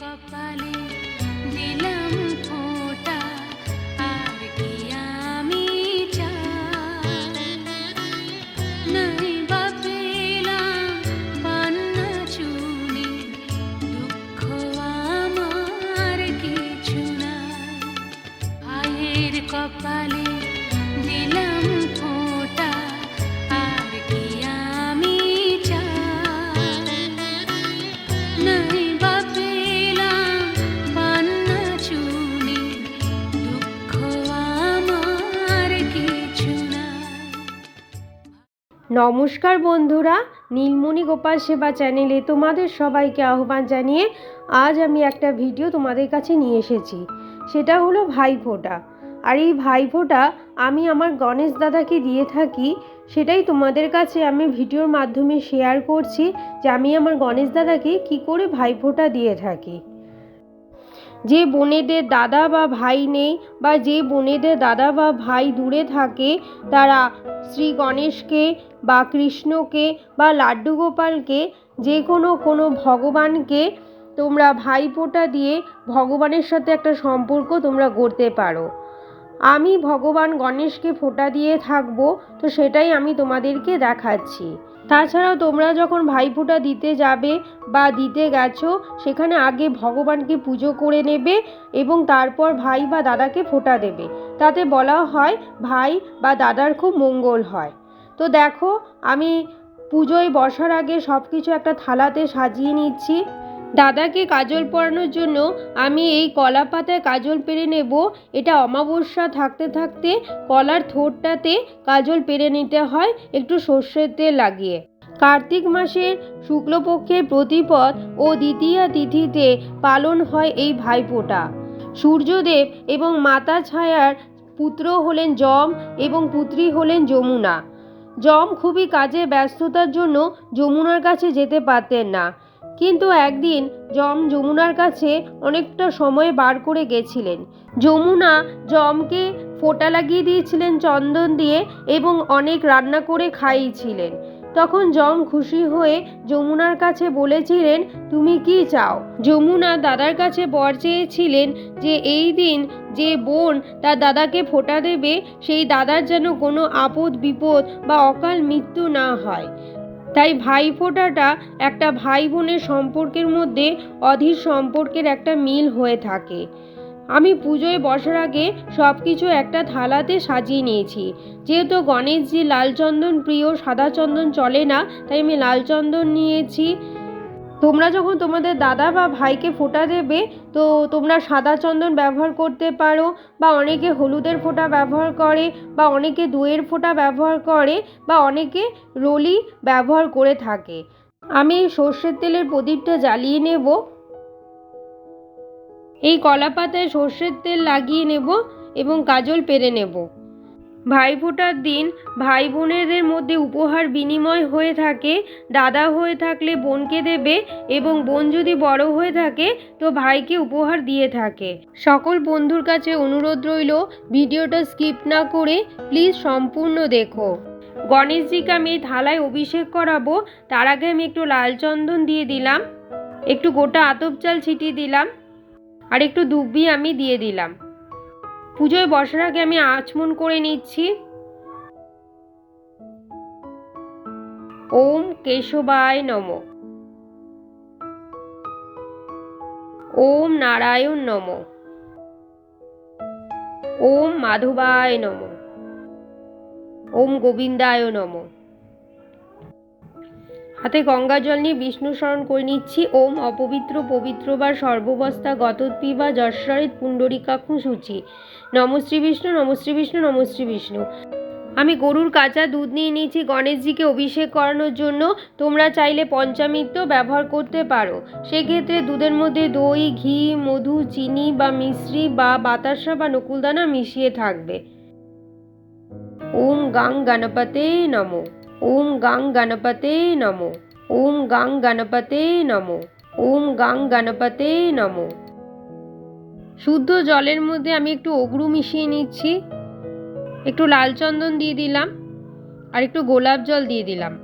কপালে দিলাম নমস্কার বন্ধুরা, নীলমণি গোপাল সেবা চ্যানেলে তোমাদের সবাইকে আহ্বান জানিয়ে আজ আমি একটা ভিডিও তোমাদের কাছে নিয়ে এসেছি। সেটা হলো ভাইফোঁটা। আর এই ভাইফোঁটা আমি আমার গণেশ দাদাকে দিয়ে থাকি, সেটাই তোমাদের কাছে আমি ভিডিওর মাধ্যমে শেয়ার করছি যে আমি আমার গণেশ দাদাকে কি করে ভাইফোঁটা দিয়ে থাকি। যে বোনেদের দাদা বা ভাই নেই বা যে বোনেদের দাদা বা ভাই দূরে থাকে, তারা শ্রী গণেশকে বা কৃষ্ণকে বা লাড্ডু গোপালকে, যে কোনো কোনো ভগবানকে তোমরা ভাইফোঁটা দিয়ে ভগবানের সাথে একটা সম্পর্ক তোমরা গড়তে পারো। আমি ভগবান গণেশকে ফোঁটা দিয়ে থাকব, তো সেটাই আমি তোমাদেরকে দেখাচ্ছি। তাছাড়াও তোমরা যখন ভাইফোঁটা দিতে যাবে বা দিতে গেছো, সেখানে আগে ভগবানকে পুজো করে নেবে এবং তারপর ভাই বা দাদাকে ফোঁটা দেবে। তাতে বলা হয় ভাই বা দাদার খুব মঙ্গল হয়। তো দেখো, আমি পুজোয় বসার আগে সব কিছু একটা থালাতে সাজিয়ে নিচ্ছি। দাদাকে কাজল পরানোর জন্য আমি এই কলা পাতায় কাজল পেরে নেব। এটা অমাবস্যা থাকতে থাকতে কলার থোরটাতে কাজল পেরে নিতে হয়, একটু সর্ষের তেল লাগিয়ে। কার্তিক মাসের শুক্লপক্ষের প্রতিপদ ও দ্বিতীয়া তিথিতে পালন হয় এই ভাইফোঁটা সূর্যদেব এবং মাতা ছায়ার পুত্র হলেন যম এবং পুত্রী হলেন যমুনা। যম খুবই কাজে ব্যস্ততার জন্য যমুনার কাছে যেতে পারতেন না। কিন্তু একদিন যম যমুনার কাছে অনেকটা সময় বার করে গেছিলেন। যমুনা যমকে ফোঁটা লাগিয়ে দিয়েছিলেন চন্দন দিয়ে এবং অনেক রান্না করে খাইয়েছিলেন। তখন যম খুশি হয়ে যমুনার কাছে বলেছিলেন, তুমি কি চাও? যমুনা দাদার কাছে বর চেয়েছিলেন যে, এই দিন যে বোন তার দাদাকে ফোঁটা দেবে, সেই দাদার যেন কোনো আপদ বিপদ বা অকাল মৃত্যু না হয়। তাই ভাইফোঁটাটা একটা ভাই বোনের সম্পর্কের মধ্যে অধীর সম্পর্কের একটা মিল হয়ে থাকে। আমি পুজোয় বসার আগে সব কিছু একটা থালাতে সাজিয়ে নিয়েছি। যেহেতু গণেশজি লাল চন্দন প্রিয়, সাদা চন্দন চলে না, তাই আমি লাল চন্দন নিয়েছি। তোমরা যখন তোমাদের দাদা বা ভাইকে ফোঁটা দেবে, তো তোমরা সাদা চন্দন ব্যবহার করতে পারো বা অনেকে হলুদের ফোঁটা ব্যবহার করে বা অনেকে দইয়ের ফোঁটা ব্যবহার করে বা অনেকে রলি ব্যবহার করে থাকে। আমি এই সর্ষের তেলের প্রদীপটা জ্বালিয়ে নেব। এই কলা পাতায় সর্ষের তেল লাগিয়ে নেব এবং কাজল পেরে নেব। ভাইফোঁটার দিন ভাই বোনেদের মধ্যে উপহার বিনিময় হয়ে থাকে, দাদা হয়ে থাকলে বোনকে দেবে এবং বোন যদি বড় হয়ে থাকে, তো ভাইকে উপহার দিয়ে থাকে। সকল বন্ধুর কাছে অনুরোধ রইল, ভিডিওটা স্কিপ না করে প্লিজ সম্পূর্ণ দেখো। গণেশজিকে আমি এই থালায় অভিষেক করাবো, তার আগে আমি একটু লাল চন্দন দিয়ে দিলাম, একটু গোটা আতপ চাল ছিটিয়ে দিলাম, আর একটু দুব্বি আমি দিয়ে দিলাম। পুজোয় বসার আগে আমি আচমন করে নিচ্ছি। ওম কেশবায় নম। ওম নারায়ণ নম। ওম মাধবায় নম। ওম গোবিন্দায় নম। হাতে গঙ্গা জল নিয়ে বিষ্ণু স্মরণ করে নিচ্ছি। ওম অপবিত্র পবিত্র বা সর্ববস্থা গতৎপি বা যশ্বরিত পুণ্ডরিকাক্ষ সূচি। নমশ্রী বিষ্ণু নমশ্রী বিষ্ণু নমশ্রী বিষ্ণু। আমি গরুর কাঁচা দুধ নিয়ে নিয়েছি গণেশজিকে অভিষেক করানোর জন্য। তোমরা চাইলে পঞ্চামৃত ব্যবহার করতে পারো। সেক্ষেত্রে দুধের মধ্যে দই, ঘি, মধু, চিনি বা মিশ্রি বা বাতাসা বা নকুলদানা মিশিয়ে থাকবে। ওম গাং গণপতে নমো। ওম গাং গণপতে নমো। ওম গাং গণপতে নমো। ওম গাং গণপতে নমো। শুদ্ধ জলের মধ্যে আমি একটু অগ্রু মিশিয়ে নিচ্ছি। একটু লাল চন্দন দিয়ে দিলাম আর একটু গোলাপ জল দিয়ে দিলাম।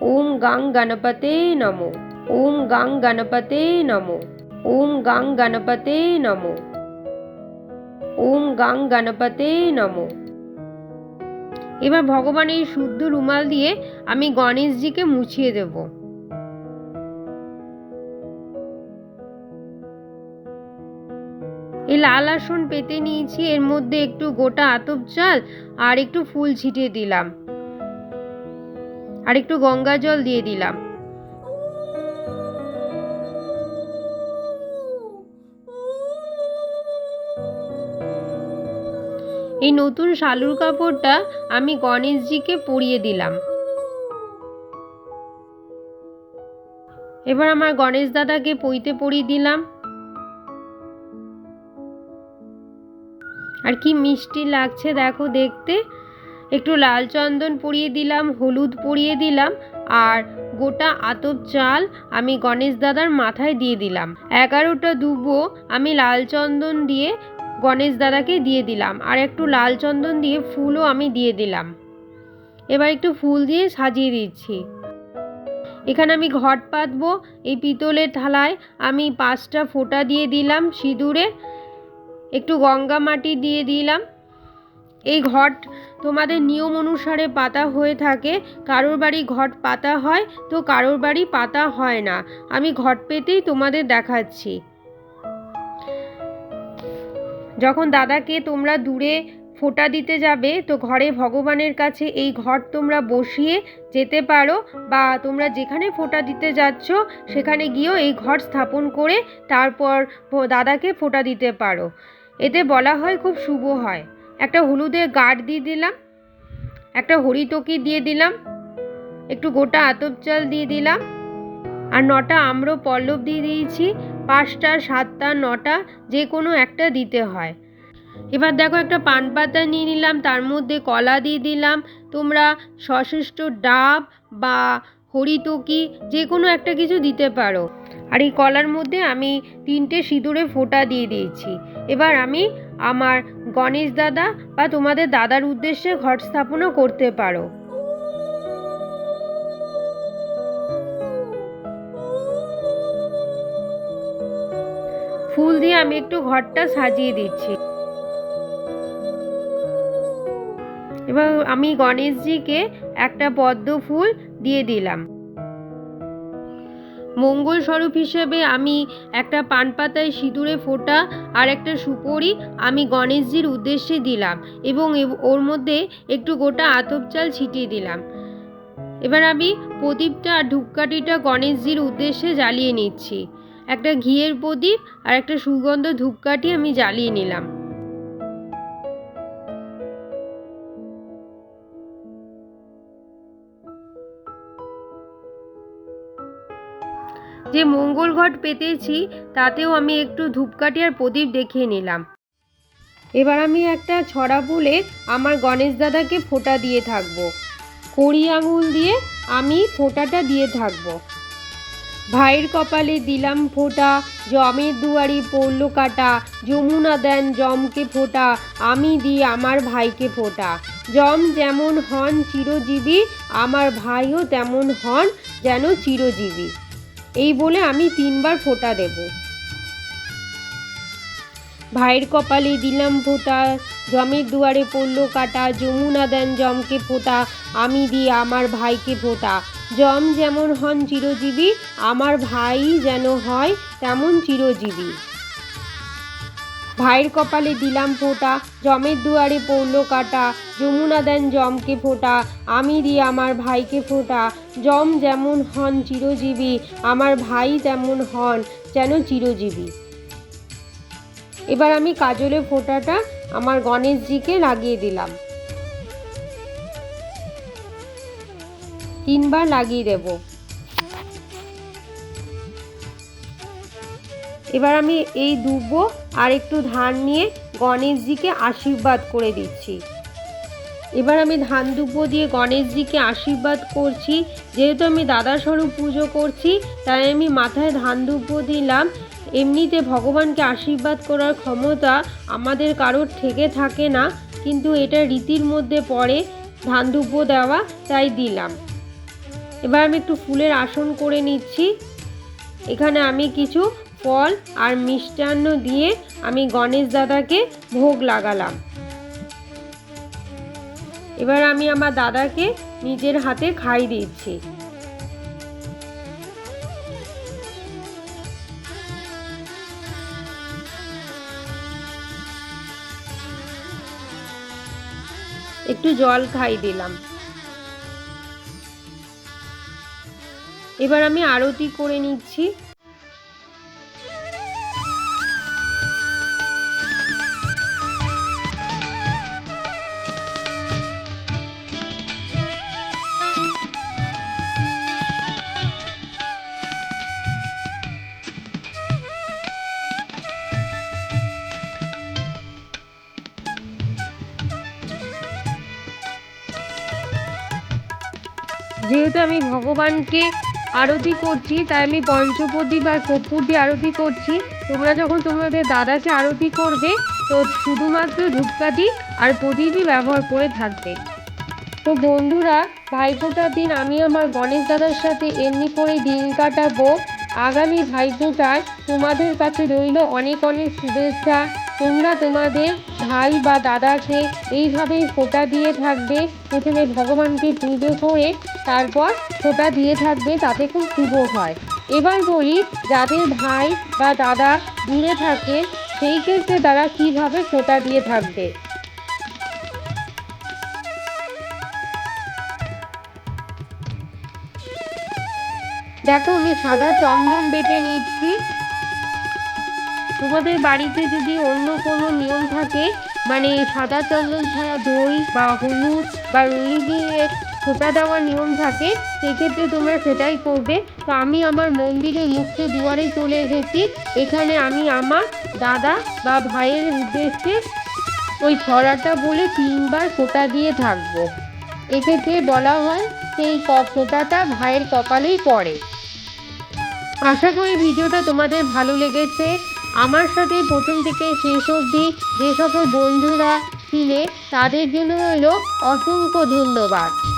ওম গাং গণপতে নমো। ওম গাং গণপতে নমো। ওম গাং গণপতে নমো। ওম গাং গণপতে নমো। এবার ভগবান এই শুদ্ধ রুমাল দিয়ে আমি গণেশজিকে মুছিয়ে দেব। এই লাল আসন পেতে নিয়েছি, এর মধ্যে একটু গোটা আতপ চাল আর একটু ফুল ছিটিয়ে দিলাম। আর একটু গঙ্গা জল দিয়ে দিলাম। এই নতুন শালুর কাপড়টা আমি গণেশজিকে পরিয়ে দিলাম। এবার আমার গণেশ দাদাকে পইতে পরিয়ে দিলাম। আর কি মিষ্টি লাগছে দেখো দেখতে। একটু লাল চন্দন পরিয়ে দিলাম, হলুদ পরিয়ে দিলাম, আর গোটা আতপ চাল আমি গণেশ দাদার মাথায় দিয়ে দিলাম। এগারোটা দুবো আমি লাল চন্দন দিয়ে গণেশ দাদাকে দিয়ে দিলাম আর একটু লাল চন্দন দিয়ে ফুলও আমি দিয়ে দিলাম। এবার একটু ফুল দিয়ে সাজিয়ে দিচ্ছি। এখানে আমি ঘট পাতবো, এই পিতলের থালায় আমি পাঁচটা ফোঁটা দিয়ে দিলাম সিঁদুরে, একটু গঙ্গা মাটি দিয়ে দিলাম। এই ঘট তোমাদের নিয়ম অনুসারে পাতা হয়ে থাকে, কারোর বাড়ি ঘট পাতা হয় তো কারোর বাড়ি পাতা হয় না। আমি ঘট পেতেই তোমাদের দেখাচ্ছি। যখন দাদাকে তোমরা দূরে ফোঁটা দিতে যাবে, তো ঘরে ভগবানের কাছে এই ঘট তোমরা বসিয়ে যেতে পারো বা তোমরা যেখানে ফোঁটা দিতে যাচ্ছ, সেখানে গিয়েও এই ঘট স্থাপন করে তারপর দাদাকে ফোঁটা দিতে পারো। এতে বলা হয় খুব শুভ হয়। একটা হলুদের গাঢ় দিয়ে দিলাম, একটা হরিতকি দিয়ে দিলাম, একটু গোটা আতপ চাল দিয়ে দিলাম, আর নটা আম্র পল্লব দিয়ে দিয়েছি। পাঁচটা, সাতটা, নটা যে কোনো একটা দিতে হয়। এবার দেখো একটা পান পাতা নিয়ে নিলাম, তার মধ্যে কলা দিয়ে দিলাম। তোমরা সশিষ্ট ডাব বা হরিতকি যে কোনো একটা কিছু দিতে পারো। আর এই কলার মধ্যে আমি তিনটে সিঁদুরে ফোঁটা দিয়ে দিয়েছি। এবার আমি আমার গণেশ দাদা বা তোমাদের দাদার উদ্দেশ্যে ঘট স্থাপনা করতে পারো। ফুল দিয়ে আমি একটু ঘরটা সাজিয়ে দিচ্ছি। এবার আমি গণেশজিকে একটা পদ্ম ফুল দিয়ে দিলাম। মঙ্গল স্বরূপ হিসেবে আমি একটা পান পাতায় সিঁদুরে ফোটা আর একটা সুপরি আমি গণেশজির উদ্দেশ্যে দিলাম এবং, ওর মধ্যে একটু গোটা আতপ চাল ছিটিয়ে দিলাম। এবার আমি প্রদীপটা আর ধূপকাঠিটা গণেশজির উদ্দেশ্যে জ্বালিয়ে নিচ্ছি। একটা ঘিয়ের প্রদীপ আর একটা সুগন্ধ ধূপকাঠি আমি জ্বালিয়ে নিলাম। যে মঙ্গল ঘট পেতেছি, তাতেও আমি একটু ধূপকাঠি আর প্রদীপ দেখিয়ে নিলাম। এবার আমি একটা ছড়া ফুলে আমার গণেশ দাদাকে ফোঁটা দিয়ে থাকব। কড়ি আঙুল দিয়ে আমি ফোঁটাটা দিয়ে থাকব। ভাইয়ের কপালে দিলাম ফোঁটা জমের দুয়ারি পড়ল কাটা, যমুনা দেন জমকে ফোঁটা, আমি দিই আমার ভাইকে ফোঁটা। জম যেমন হন চিরজীবী, আমার ভাইও তেমন হন যেন চিরজীবী। এই বলে আমি তিনবার ফোঁটা দেব। ভাইয়ের কপালে দিলাম ফোঁটা জমের দুয়ারে পড়ল কাটা, যমুনা দেন জমকে ফোঁটা, আমি দিই আমার ভাইকে ফোঁটা। জম যেমন হন চিরজীবী, আমার ভাই যেন হয় তেমন চিরজীবী। ভাইয়ের কপালে দিলাম ফোঁটা, জমের দুয়ারে পড়ল কাটা, যমুনা দেন জমকে ফোঁটা, আমি দি আমার ভাইকে ফোঁটা। জম যেমন হন চিরজীবী, আমার ভাই তেমন হন যেন চিরজীবী। এবার আমি কাজলে ফোঁটাটা আমার গণেশজিকে লাগিয়ে দিলাম। তিনবার লাগিয়ে দেব। এবার আমি এই দুব্বো আর একটু ধান নিয়ে গণেশজিকে আশীর্বাদ করে দিচ্ছি। এবার আমি ধান দুব্বো দিয়ে গণেশজিকে আশীর্বাদ করছি। যেহেতু আমি দাদা স্বরূপ পুজো করছি, তাই আমি মাথায় ধান দুব্বো দিলাম। এমনিতে ভগবানকে আশীর্বাদ করার ক্ষমতা আমাদের কারোর থেকে থাকে না, কিন্তু এটা রীতির মধ্যে পড়ে ধান দেওয়া, তাই দিলাম। এবার আমি একটু ফুলের আসন করে নিচ্ছি। এখানে আমি কিছু ফল আর মিষ্টান্ন দিয়ে আমি গণেশ দাদাকে ভোগ লাগালাম। এবার আমি আমার দাদাকে নিজের হাতে খাই দিচ্ছি। একটু জল খাই দিলাম। এবার আমি আরতি করে নিচ্ছি। যেহেতু আমি ভগবানকে আরতি করছি, তাই আমি পঞ্চপদীপ বা কর্পূর দিয়ে আরতি করছি। তোমরা যখন তোমাদের দাদাকে আরতি করবে, তো শুধুমাত্র ধূপকাঠি আর প্রদীপই ব্যবহার করে থাকবে। তো বন্ধুরা, ভাইফোঁটার দিন আমি আমার গণেশ দাদার সাথে এমনি করে দিন কাটাবো। আগামী ভাইফোঁটায় তোমাদের কাছে রইল অনেক অনেক শুভেচ্ছা। তোমরা তোমাদের ভাই বা দাদাকে এইভাবেই ফোঁটা দিয়ে থাকবে। প্রথমে ভগবানকে পুজো করে তারপর ফোঁটা দিয়ে থাকবে, তাতে খুব শুভ হয়। এবার বলি, যাদের ভাই বা দাদা দূরে থাকে, সেই ক্ষেত্রে তারা কীভাবে ফোঁটা দিয়ে থাকবে? দেখো, আমি সাদা চন্দন বেটে নিচ্ছি। তোমাদের বাড়িতে যদি অন্য কোনো নিয়ম থাকে মানে সাদা চন্দন ছাড়া দই বা হলুদ বা রুই দিয়ে ফোঁটা দেওয়ার নিয়ম থাকে, সেক্ষেত্রে তোমরা সেটাই করবে। তো আমি আমার মন্দিরের মুখ্য দুয়ারে চলে এসেছি। এখানে আমি আমার দাদা বা ভাইয়ের উদ্দেশ্যে ওই ছড়াটা বলে তিনবার ফোঁটা দিয়ে থাকব এক্ষেত্রে বলা হয় সেই ফোঁটাটা ভাইয়ের কপালেই পড়ে। আশা করি ভিডিওটা তোমাদের ভালো লেগেছে। আমার সাথে প্রথম থেকে শেষ অবধি যে সকল বন্ধুরা ছিলে, তাদের জন্য হলো অসংখ্য ধন্যবাদ।